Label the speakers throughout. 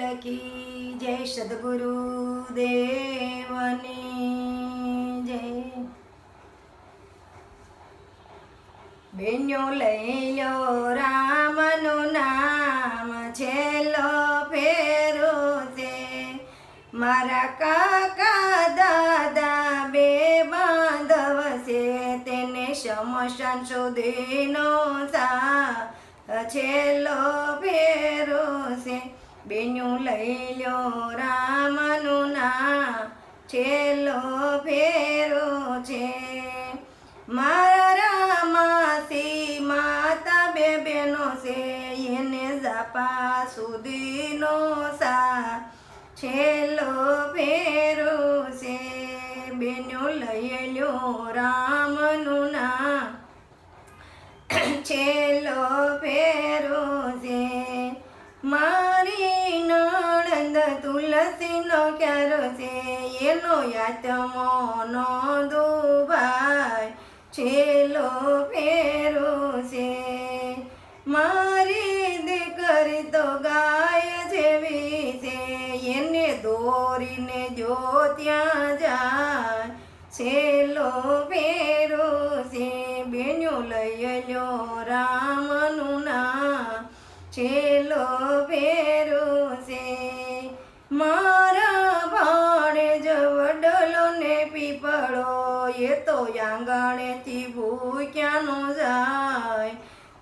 Speaker 1: કી જય સદગુરુ દેવની જય બેન્યો લઈ લો રામનું નામ છેલ્લો ફેરો તે મારા કાકા દાદા બે બાંધવ છે તેને શમશાન સુધીનો સા છેલ્લો ફેરો છે બેન્યું લઈ લો રામનું ના છેલ્લો ફેરો છે મારા રામાસી માતા બે બેનો છે એને જાપા સુધીનો સા છેલ્લો ફેરો છે બેનું લઈ લ્યો રામનું ના છેલ્લો ફેરો તુલસીનો ક્યારો છે, એનો યાતમો નો દુભાઈ છેલ્લો ફેરો છે, મારી દીકરી તો ગાય જેવી છે. એને દોરીને જો ત્યાં જાય. છેલ્લો ફેરો છે, બેન્યો લઈ લ્યો રામનું નામ. છેલ્લો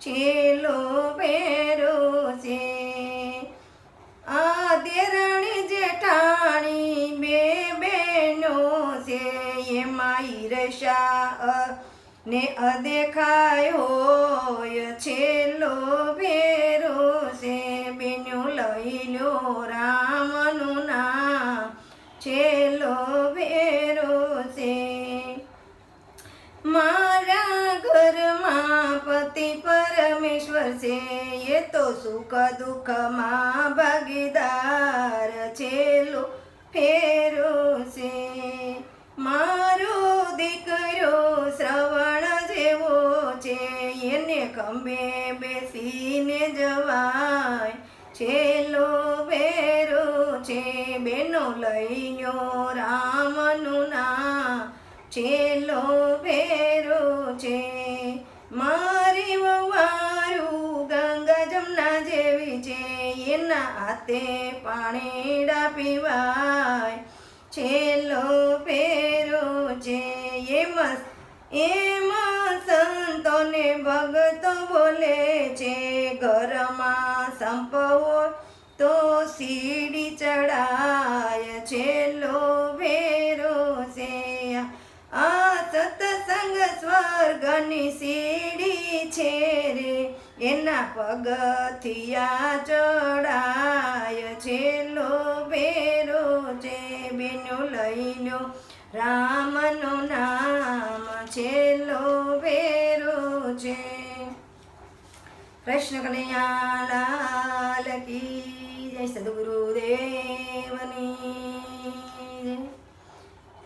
Speaker 1: જાય પેરો છે. આ દેરાણી જેઠાણી બે બેનો છે. એમાં ઈરશા ને અદેખાય હોય છેલ્લો ભેરો છે. બેનો લઈ લો રામનું નામ છેલ્લો ફેરો છે, એ તો સુખ દુઃખમાં ભાગીદાર છેલ્લો ફેરો છે. મારો દીકરો શ્રવણ જેવો છે, એને ખંભે બેસીને જવાય. છેલ્લો ફેરો છે, બેનો લઈયો રામનું નામ. છેલ્લો ફેરો છે, મારી એના હાથે પાણીડા પીવાય. છેલ્લો ફેરો છે એમ એમાં સંતોને ભગતો બોલે છે, ઘરમાં સંપવો તો સીડી ચડાય. છેલ્લો ફેરો છે આ સત્સંગ સ્વર્ગની સીડી છે રે. એના પગથિયા ચડાય, છેલ્લો ભેરો છે બેનો લઈ રામનો નામ, છેલ્લો ભેરો છે કૃષ્ણ કનૈયા કી જય, સદગુરુદેવની.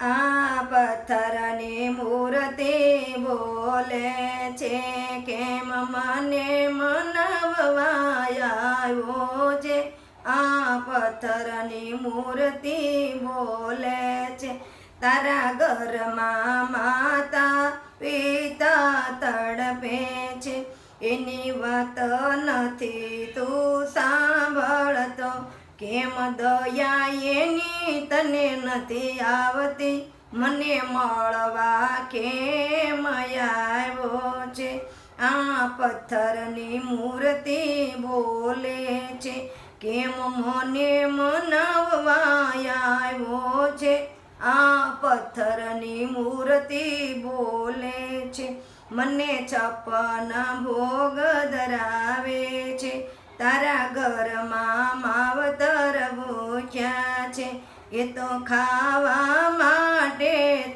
Speaker 1: આ પથ્થરને મૂર્તિ બોલે છે કેમ મને મનાવવા આવ્યો છે? આ પથ્થરની મૂર્તિ બોલે છે, તારા ઘરમાં માતા પિતા તડપે છે. એની વાત નથી તું સાંભળતો કેમ દયા એની તને નથી આવતી? મને મળવા કેમ આવ્યો છે? આ પથ્થરની મૂર્તિ બોલે છે, કેમ મને મનાવવા આવ્યો છે? આ પથ્થરની મૂર્તિ બોલે છે, મને છપ્પન ભોગ ધરાવે છે, તારા ઘરમાં માવતર ભૂખ્યા છે, એ તો ખાવા માટે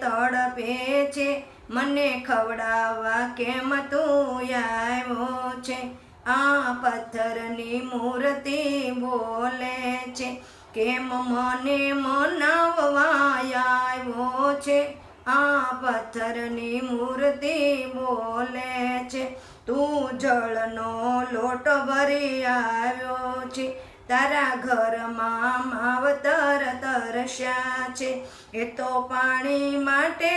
Speaker 1: તડપે છે. મને ખવડાવવા કેમ તું આવ્યો છે? આ પથ્થરની મૂર્તિ બોલે છે કેમ મને મનાવવા આવ્યો છે? આ પથ્થરની મૂર્તિ બોલે છે. તું જળનો લોટ ભરી આવ્યો છે. તારા ઘરમાં માવતર તરસ્યા છે. એ તો પાણી માટે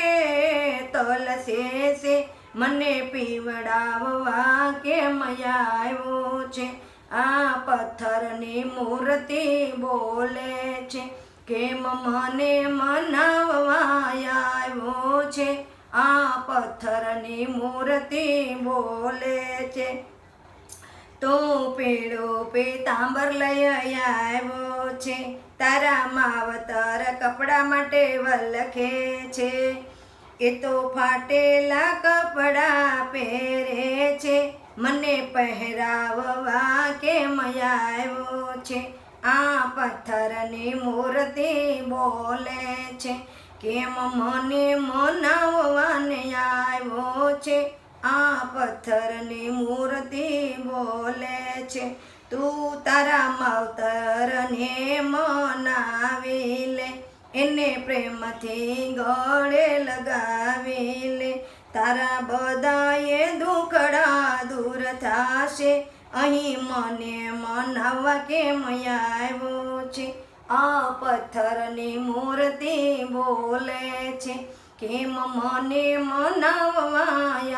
Speaker 1: તલસે છે મને પીવડાવવા કેમ આવ્યો છે? આ પથ્થરની મૂર્તિ બોલે છે. કેમ મને મનાવવા આવ્યો છે? આ પથ્થરની મૂર્તિ બોલે છે. તું પીળો પીતાંબર લઈ આવ્યો છે. તારા માવતર કપડા માટે વલખે છે. એ તો ફાટેલા કપડા પહેરે છે. મને પહેરાવવા કેમ આવ્યો છે. આ પથ્થરની મૂર્તિ બોલે છે. કેમ મને મનાવવાને આવ્યો છે? આ પથ્થરની મૂર્તિ બોલે છે, તું તારા માવતરને મનાવી લે, એને પ્રેમથી ગળે લગાવી લે. તારા બધાએ દુખડા દૂર થશે, અહીં મને મનાવવા કેમ આવ્યો છે? આ પથ્થરની મૂર્તિ બોલે છે કેમ મને મનાવવા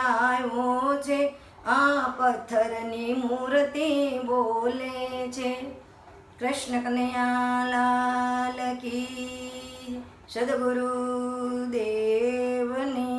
Speaker 1: આવ્યો છે? આ પથ્થરની મૂર્તિ બોલે છે. કૃષ્ણ કનૈયાલાલ કી સદગુરુ દેવની